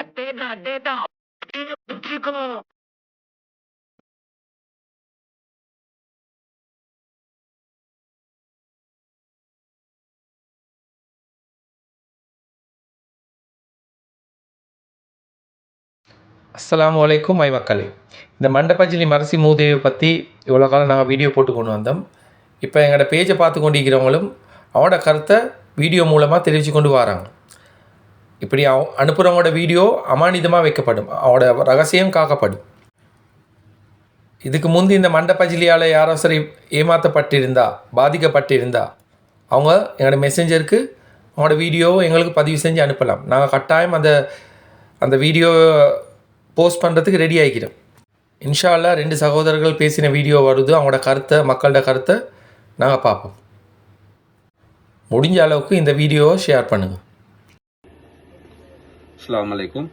அதேதான் அதேதான் அப்படியே பிடிச்சிக்கோ அஸ்ஸலாமு அலைக்கும் மை மக்களே இந்த மண்டபஜிலி மரசி மூதேவியை பற்றி இவ்வளோ காலம் நாங்கள் வீடியோ போட்டு கொண்டு வந்தோம். இப்போ எங்களோட பேஜை பார்த்து கொண்டிருக்கிறவங்களும் அவனோட கருத்தை வீடியோ மூலமாக தெரிவித்து கொண்டு வராங்க. இப்படி அவ அனுப்புகிறவங்களோட வீடியோ அமானிதமாக வைக்கப்படும். அவனோட ரகசியம் காக்கப்படும். இதுக்கு முந்தி இந்த மண்டபஜிலியால் யாரோ சரி ஏமாற்றப்பட்டிருந்தா பாதிக்கப்பட்டிருந்தா அவங்க எங்களோட மெசேஞ்சருக்கு அவங்களோட வீடியோவை எங்களுக்கு பதிவு செஞ்சு அனுப்பலாம். நாங்கள் கட்டாயம் அந்த அந்த வீடியோ போஸ்ட் பண்ணுறதுக்கு ரெடி ஆகிக்கிறோம் இன்ஷால்லா ரெண்டு சகோதரர்கள் பேசின வீடியோ வருது. அவங்களோட கருத்தை மக்களோட கருத்தை நாங்கள் பார்ப்போம். முடிஞ்ச அளவுக்கு இந்த வீடியோவை ஷேர் பண்ணுங்கள் அஸ்லாம் அலைக்கும்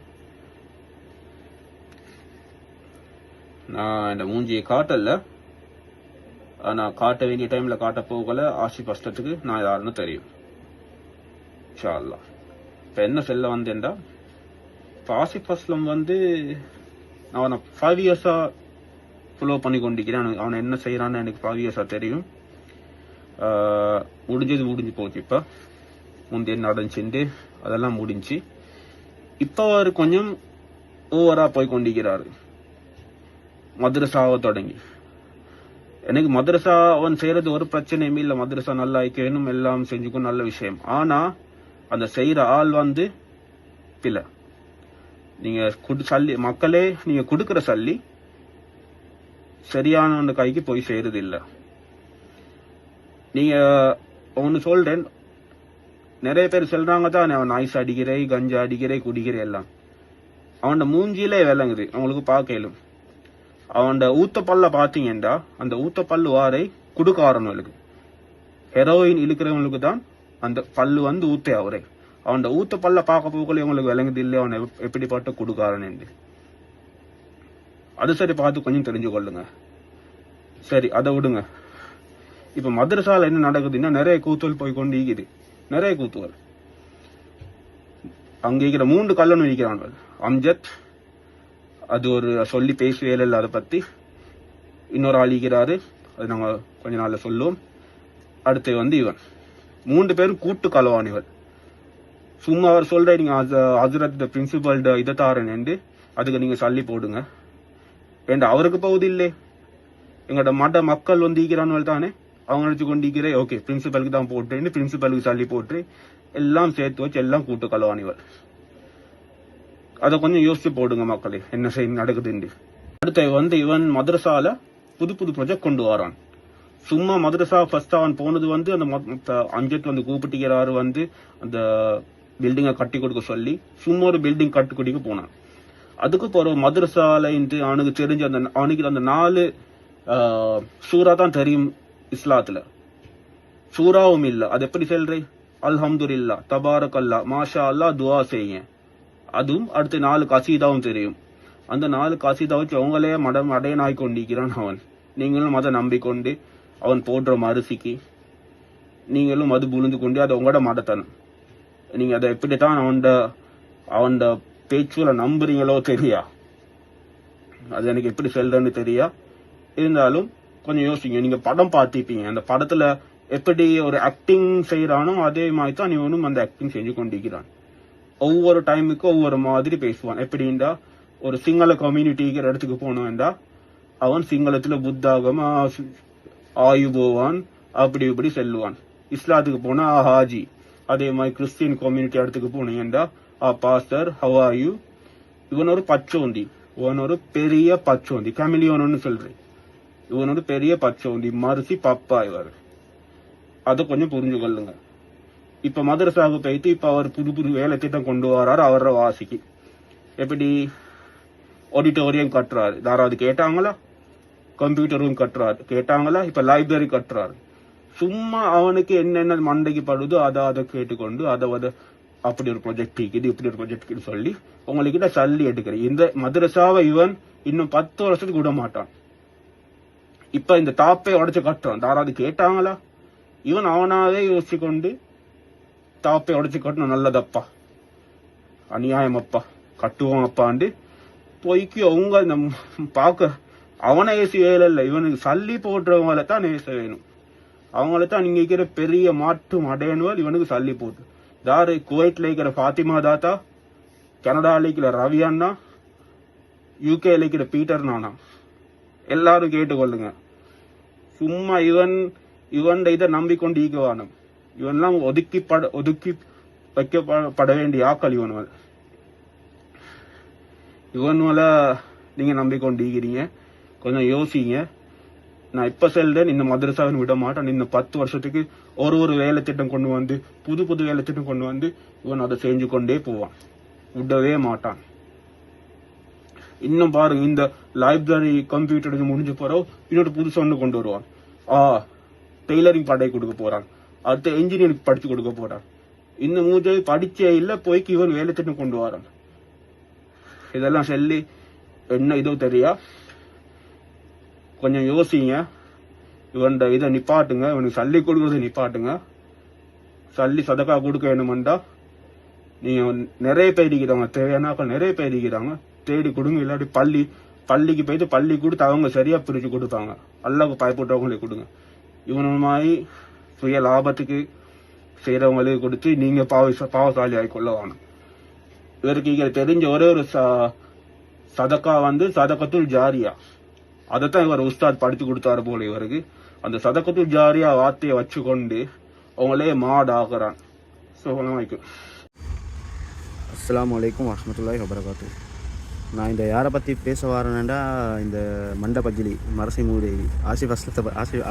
நான் இந்த மூஞ்சியை காட்டல. நான் காட்ட வேண்டிய டைமில் காட்ட போகல. ஆசி அஸ்லத்துக்கு நான் யாருன்னு தெரியும். ஷா அல்லாஹ் இப்போ என்ன செல்ல வந்தேன்டா? இப்போ ஆசிப் அஸ்லம் வந்து நான் அவனை ஃபைவ் இயர்ஸாக ஃபாலோ பண்ணி கொண்டிருக்கிறேன். அவனை என்ன செய்யறான்னு எனக்கு ஃபைவ் இயர்ஸாக தெரியும். முடிஞ்சது முடிஞ்சு போச்சு இப்போ. முந்தைய நடந்துச்சுண்டு அதெல்லாம் முடிஞ்சு. இப்போ அவர் கொஞ்சம் ஓவராக போய் கொண்டிருக்கிறார் மதுரசாவை தொடங்கி. எனக்கு மதரசா அவன் செய்கிறது ஒரு பிரச்சனையுமே இல்லை. மதுரசா நல்லா வைக்கணும் எல்லாம் செஞ்சுக்கும் நல்ல விஷயம். ஆனால் அந்த செய்கிற ஆள் வந்து பிள்ளை. நீங்கள் குடு சல்லி மக்களே நீங்கள் கொடுக்குற சல்லி சரியான கைக்கு போய் செய்யறது இல்லை. நீங்க ஒன்று சொல்கிறேன் நிறைய பேர் சொல்றாங்க தான் அவன் நாய்ஸ் அடிக்கிறே கஞ்சா அடிக்கிறே குடிக்கிறே எல்லாம். அவன் மூஞ்சிலே விளங்குது. அவங்களுக்கு பார்க்கலும் அவன் ஊத்த பல்ல பாத்தீங்கன்னா அந்த ஊத்த பல்லு வாரை குடுக்காரனுக்கு ஹெரோயின் இழுக்கிறவங்களுக்கு தான் அந்த பல்லு வந்து ஊத்தே அவரே. அவன் ஊத்த பல்ல பார்க்க போகல இவங்களுக்கு விளங்குது இல்லை அவன் எப்படிப்பட்ட குடுக்காரன் என்று. அது சரி பார்த்து கொஞ்சம் தெரிஞ்சு கொள்ளுங்க சரி அதை விடுங்க. இப்ப மதரசால என்ன நடக்குதுன்னா நிறைய கூத்தல் போய் கொண்டு ஈக்குது நிறைய கூத்துகள் அங்கே இருக்கிற மூன்று கல்லன் இருக்கிறாங்க அம்ஜத் அது ஒரு சொல்லி பேசுவேல இல்லை அதை பத்தி. இன்னொரு ஆள் இருக்கிறாரு. அது நாங்க கொஞ்ச நாள்ல சொல்லுவோம். அடுத்து வந்து இவன். மூன்று பேரும் கூட்டு கலவான் சும்மா அவர் சொல்ற நீங்க ஹசரத் பிரின்சிபல் இதை தாரன் என்று அதுக்கு நீங்க சல்லி போடுங்க. வேண்டாம் அவருக்கு போகுது இல்லை? எங்களோட மட மக்கள் வந்து ஈக்கிறான்னு தானே? அவங்க நினைச்சு கொண்டிருக்கிறே ஓகே பிரின்சிபலுக்கு தான் போட்டுன்னு பிரின்சிபலுக்கு சொல்லி போட்டு எல்லாம் சேர்த்து வச்சு எல்லாம் கூட்டு கலவானிவர் அதை கொஞ்சம் யோசிச்சு போடுங்க மக்களே என்ன செய்ய நடக்குதுன்னு அடுத்த வந்து இவன் மதரசால புது புது ப்ராஜெக்ட் கொண்டு வரான். சும்மா மதரசா ஃபர்ஸ்ட் அவன் போனது வந்து அந்த மத்- வந்து கூப்பிட்டுக்கிறாரு வந்து அந்த பில்டிங்கை கட்டி கொடுக்க சொல்லி சும்மா ஒரு பில்டிங் கட்டி கொடுக்க போனான். அதுக்கு பிறகு மதரசால இன்று அவனுக்கு தெரிஞ்ச அந்த அவனுக்கு அந்த நாலு ஆஹ், சூரா தான் தெரியும். இஸ்லாத்துல. சூறாவும் இல்ல. அது எப்படி சொல்றேன் அல்ஹம்துலில்லா தபாரக் அல்லா மாஷா அல்லா துவா செய்யுங்க. அதுவும் அடுத்த நாலு கசீதாவும் தெரியும். அந்த நாலு கசீதா வச்சு அவங்களே மடம் அடையனாய் கொண்டிருக்கிறான் அவன். நீங்களும் அதை நம்பிக்கொண்டு அவன் போடுற மரிசிக்கு நீங்களும் அது புழுந்து கொண்டு அதை உங்களோட மடத்தனும் நீங்க அதை எப்படித்தான் அவன் அவன் பேச்சுல நம்புறீங்களோ தெரியா? அது எனக்கு எப்படி சொல்றேன்னு தெரியா? இருந்தாலும் கொஞ்சம் யோசிங்க. நீங்க படம் பார்த்துப்பீங்க அந்த படத்துல எப்படி ஒரு ஆக்டிங் செய்யறானோ அதே மாதிரி தான் இவனும் அந்த ஆக்டிங் செஞ்சு கொண்டிருக்கிறான். ஒவ்வொரு டைமுக்கும் ஒவ்வொரு மாதிரி பேசுவான். எப்படின்னா ஒரு சிங்கள கம்யூனிட்டிங்கிற இடத்துக்கு போனோம்டா அவன் சிங்களத்துல புத்தாகமா ஆயு போவான் அப்படி இப்படி செல்லுவான். இஸ்லாத்துக்கு போனா ஹாஜி அதே மாதிரி கிறிஸ்டியன் கம்யூனிட்டி இடத்துக்கு போனீங்கடா ஆ பாஸ்டர் ஹவாயு இவன் ஒரு பச்சோந்தி. இவன் ஒரு பெரிய பச்சோந்தி. கமிலியோன்னு சொல்றேன். இவன் வந்து பெரிய பச்சோண்டி மறுசி பப்பா இவர். அதை கொஞ்சம் புரிஞ்சு கொள்ளுங்க இப்ப மதரசாவுக்கு போயிட்டு இப்ப அவர் புது புது வேலை திட்டம் கொண்டு வராரு அவர வாசிக்கு. எப்படி? ஆடிட்டோரியம் கட்டுறாரு. யாராவது கேட்டாங்களா? கம்ப்யூட்டர் ரூம் கட்டுறாரு. கேட்டாங்களா? இப்ப லைப்ரரி கட்டுறாரு. சும்மா அவனுக்கு என்னென்ன மண்டைக்கு படுதோ அதை அதை கேட்டுக்கொண்டு அதை அதை அப்படி ஒரு ப்ரொஜெக்ட் இருக்குது இப்படி ஒரு ப்ரொஜெக்ட் சொல்லி உங்ககிட்ட சல்லி எடுக்கிறேன். இந்த மதரசாவை இவன் இன்னும் பத்து வருஷத்துக்கு விட மாட்டான். இப்ப இந்த தாப்பை உடைச்சு கட்டுறான் யாராவது கேட்டாங்களா? இவன் அவனாவே யோசிச்சு கொண்டு தாப்பை உடைச்சு கட்டணும். நல்லதப்பா. அநியாயம் அப்பா கட்டுவோம் அப்பாண்டு பொய்க்கு அவங்க நம் பார்க்க அவனை ஏசி வேலை இல்லை இவனுக்கு சல்லி போட்டுறவங்கள தான் ஏச வேணும். அவங்கள தான் நீங்க இருக்கிற பெரிய மாற்று அடையணுவல் இவனுக்கு சல்லி போட்டு. தாரு குவைட்ல இருக்கிற ஃபாத்திமா தாத்தா கனடாவில் இருக்கிற ரவி அண்ணா யூகேல இருக்கிற பீட்டர் நானா? எல்லாரும் கேட்டுக்கொள்ளுங்க. சும்மா இவன் இவன் இதை நம்பிக்கொண்டு ஈகவானம். இவன்லாம் ஒதுக்கி பட ஒதுக்கி வைக்கப்பட வேண்டிய ஆக்கள் இவனுவல் இவனுவல நீங்க நம்பிக்கொண்டு ஈகிறீங்க. கொஞ்சம் யோசிங்க. நான் இப்ப செல்றேன் இந்த மதரசாவின் விட மாட்டேன். இன்னும் பத்து வருஷத்துக்கு ஒரு ஒரு வேலை திட்டம் கொண்டு வந்து புது புது வேலை திட்டம் கொண்டு வந்து இவன் அதை செஞ்சு கொண்டே போவான். விடவே மாட்டான். இன்னும் பாருங்க இந்த லைப்ரரி கம்ப்யூட்டர் இது முடிஞ்ச போறோம் இன்னொரு புதுசு ஒன்று கொண்டு வருவான். ஆ டெய்லரிங் படை கொடுக்க போறான். அடுத்து இன்ஜினியரிங் படிச்சு கொடுக்க போறான். இந்த மூஜை படிச்சே இல்ல போய்க்கு இவன் வேலை திட்டம் கொண்டு வரான். இதெல்லாம் சொல்லி என்ன இதோ தெரியா? கொஞ்சம் யோசிங்க. இவன் இதை நிப்பாட்டுங்க இவனுக்கு சல்லி கொடுக்கறதை நிப்பாட்டுங்க. சல்லி சதக்கா கொடுக்க வேணுமெண்டா நீங்க நிறைய பேர் இருக்கிறாங்க தேவையானாக்கள் நிறைய பேர் இருக்கிறாங்க. தேடி கொடுங்க இல்லாட்டி பள்ளி பள்ளிக்கு போயிட்டு பள்ளி கொடுத்து அவங்க சரியா பிரிச்சு கொடுப்பாங்க. அல்லாவுக்கு பயப்பட்டவங்களுக்கு கொடுங்க. இவன மாதிரி சுய லாபத்துக்கு செய்யறவங்களுக்கு கொடுத்து நீங்க பாவ பாவசாலி ஆகி கொள்ள வேணும். இவருக்கு இங்க தெரிஞ்ச ஒரே ஒரு ச- சதக்கா வந்து சதக்கத்துள் ஜாரியா. அதைத்தான் இவர் உஸ்தாத் படித்து கொடுத்தாரு போல இவருக்கு. அந்த சதக்கத்துள் ஜாரியா வார்த்தையை வச்சுக்கொண்டு அவங்களே மாடு ஆகிறான் ஸோ வணக்கம் அஸ்லாம் அலைக்கும் வரமத்துல்லாய் வபரகாத்து நான் இந்த யாரை பற்றி பேச வரேன்னா இந்த மண்டப அஜிலி மரசிமூடி ஆசி அஸ்லத்தை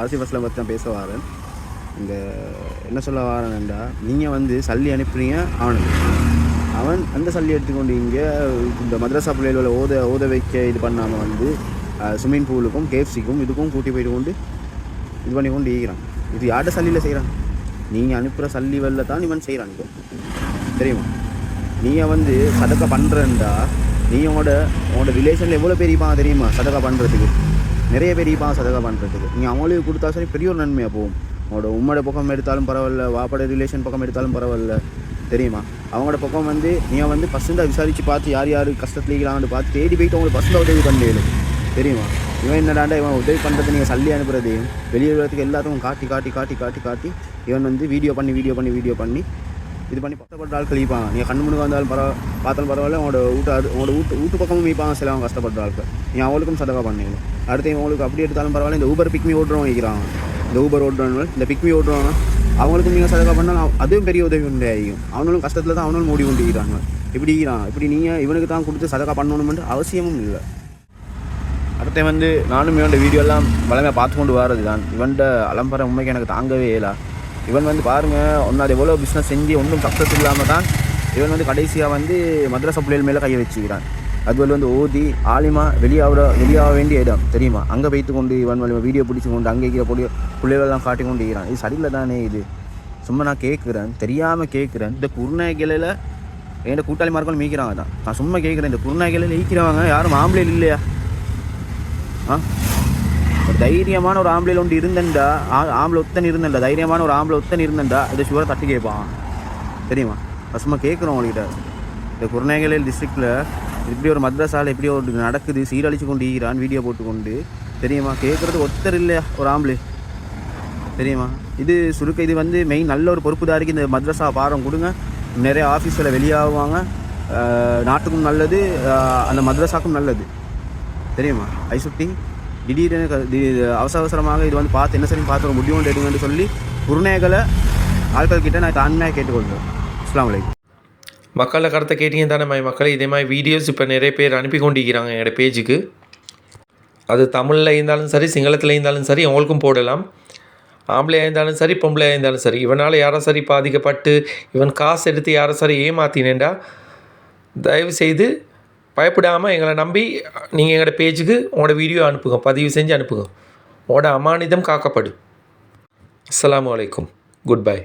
ஆசிஃப் பற்றி தான் பேச வரேன். இந்த என்ன சொல்ல வரேன்டா நீங்கள் வந்து சல்லி அனுப்புறீங்க அவனுக்கு அவன் அந்த சல்லி எடுத்துக்கொண்டு இங்கே இந்த மதரசா பிள்ளைகளோட ஓத ஓத வைக்க இது பண்ணாமல் வந்து ஸ்விம்மிங் பூலுக்கும் கேஎஃப்சிக்கும் இதுக்கும் கூட்டி போயிட்டு கொண்டு இது பண்ணி கொண்டு ஈகிறான் இது யார்கிட்ட சல்லியில் செய்கிறான் நீங்கள் அனுப்புகிற சல்லி வெளில தான் இவன் செய்கிறான் இப்போ தெரியுமா? நீங்கள் வந்து சதக்க பண்ணுறேன்டா நீ உங்களோட உங்களோட ரிலேஷனில் எவ்வளோ பேர் இருப்பாங்க தெரியுமா? சதகா பண்ணுறதுக்கு நிறைய பேர் இருப்பாங்க பண்ணுறதுக்கு நீ அவங்களுக்கு கொடுத்தா சரி பெரிய ஒரு நன்மையாக போகும். உங்களோட உம்மோட பக்கம் எடுத்தாலும் பரவாயில்ல வாப்பட ரிலேஷன் பக்கம் எடுத்தாலும் பரவாயில்ல தெரியுமா? அவங்களோட பக்கம் வந்து நீங்கள் வந்து பசந்தாக விசாரித்து பார்த்து யார் யார் கஷ்டத்தில் இருக்கிறாங்கன்னு பார்த்து தேடி போயிட்டு உங்களுக்கு பசங்க உதவி பண்ணல தெரியுமா? இவன் என்னடாண்டா இவன் உதவி பண்ணுறது நீங்கள் சல்லி அனுப்புறது? வெளியே உலகத்துக்கு எல்லாத்துக்கும் காட்டி காட்டி காட்டி காட்டி காட்டி இவன் வந்து வீடியோ பண்ணி வீடியோ பண்ணி வீடியோ பண்ணி இது பண்ணி கஷ்டப்பட்ட ஆட்கள் ஈப்பாங்க நீங்கள் கண்ணு முன்னுக்கு வந்தாலும் பரவ பார்த்தாலும் பரவாயில்ல உங்களோட வீட்டு அது உங்களோட வீட்டு வீட்டு பக்கமும் ஈப்பாங்க சில அவங்க கஷ்டப்பட்ட ஆட்கள் நீ அவங்களுக்கும் சதவா பண்ணீங்க அடுத்து உங்களுக்கு அப்படி எடுத்தாலும் பரவாயில்ல இந்த ஊபர் பிக்மி ஓட்டுறவங்க வைக்கிறாங்க இந்த ஊபர் ஓட்டுறவங்க இந்த பிக்மி ஓட்டுறவங்க அவங்களுக்கும் நீங்கள் சதவா பண்ணாலும் அதுவும் பெரிய உதவி உண்டு ஆகியும் அவனும் கஷ்டத்தில் தான் அவனும் மூடி கொண்டிருக்கிறாங்க இப்படி இருக்கிறான். இப்படி நீங்கள் இவனுக்கு தான் கொடுத்து சதகா பண்ணணுமென்று அவசியமும் இல்லை. அடுத்து வந்து நானும் இவன் வீடியோலாம் வளமையாக பார்த்து கொண்டு வரது தான் இவன்ட அலம்பரம் உண்மைக்கு எனக்கு தாங்கவே இல்லை. இவன் வந்து பாருங்கள் முன்னாடி எவ்வளோ பிஸ்னஸ் செஞ்சு ஒன்றும் சக்ஸஸ் இல்லாமல் தான் இவன் வந்து கடைசியாக வந்து மதரசா பிள்ளைகள் மேலே கையை வச்சுக்கிறான். அதுவல் வந்து ஓதி ஆலிமா வெளியாகிற வெளியாக வேண்டிய இடம் தெரியுமா? அங்கே வைத்து கொண்டு இவன் வீடியோ பிடிச்சி கொண்டு அங்கே இருக்கிற பொடி பிள்ளைகள்லாம் காட்டி கொண்டு இருக்கிறான். இது சரியில்லை தானே இது? சும்மா நான் கேட்குறேன் தெரியாமல் கேட்குறேன் இந்த குருநாய்களில் என் கூட்டாளி மார்க்கம் மீக்கிறாங்க தான் நான் சும்மா கேட்குறேன் இந்த குருநாய்கிளையில் ஈக்கிறவங்க யாரும் ஆம்பளை இல்லையா? ஆ? தைரியமான ஒரு ஆம்பளையில் ஒன்று இருந்தண்டா ஆம்பளை ஒத்தன் இருந்தண்டா தைரியமான ஒரு ஆம்பளை ஒத்தன் இருந்தண்டா இதை ஷுவராக தட்டி கேட்பான். தெரியுமா? ஃபஸ்ட்டுமா கேட்குறோம் உங்கள்கிட்ட இந்த குருநேகலையில் டிஸ்ட்ரிக்டில் இப்படி ஒரு மத்ராஸால் எப்படி ஒரு நடக்குது. சீரழிச்சு கொண்டு ஈரான் வீடியோ போட்டுக்கொண்டு. தெரியுமா? கேட்குறது ஒத்தர் இல்லை ஒரு ஆம்பளை. தெரியுமா? இது சுருக்க இது வந்து மெயின் நல்ல ஒரு பொறுப்புதாரிக்கு இந்த மத்ரஸா பாரம் கொடுங்க. நிறைய ஆஃபீஸில் வெளியாகுவாங்க. நாட்டுக்கும் நல்லது. அந்த மத்ரஸாக்கும் நல்லது. தெரியுமா? ஐசுட்டி திடீரென அவசர அவசரமாக இது வந்து பார்த்து என்ன சரி பார்த்து ஒரு முடிவு எடுங்கன்னு சொல்லி குருநேகலை ஆட்கள் கிட்ட நான் தான்மையாக கேட்டுக்கொள்கிறேன். அஸ்லாம் வலைக்கம் மக்களை கருத்தை கேட்டீங்க தானே மை மக்களை இதே மாதிரி வீடியோஸ் இப்போ நிறைய பேர் அனுப்பி கொண்டிருக்கிறாங்க என்னோட பேஜுக்கு. அது தமிழில் இருந்தாலும் சரி சிங்களத்தில் இருந்தாலும் சரி அவங்களுக்கும் போடலாம். ஆம்பளையாக இருந்தாலும் சரி பொம்பளையாக இருந்தாலும் சரி. இவனால் யாரோ சரி பாதிக்கப்பட்டு இவன் காசு எடுத்து யாரோ சரி ஏமாத்தினேன்டா தயவு செய்து பயப்படாமல் எங்களை நம்பி நீங்கள் எங்களோட பேஜுக்கு உங்களோட வீடியோ அனுப்புங்க பதிவு செஞ்சு அனுப்புங்க. உங்களோட அமானிதம் காக்கப்படும். அஸ்லாம் அலைக்கும். Good bye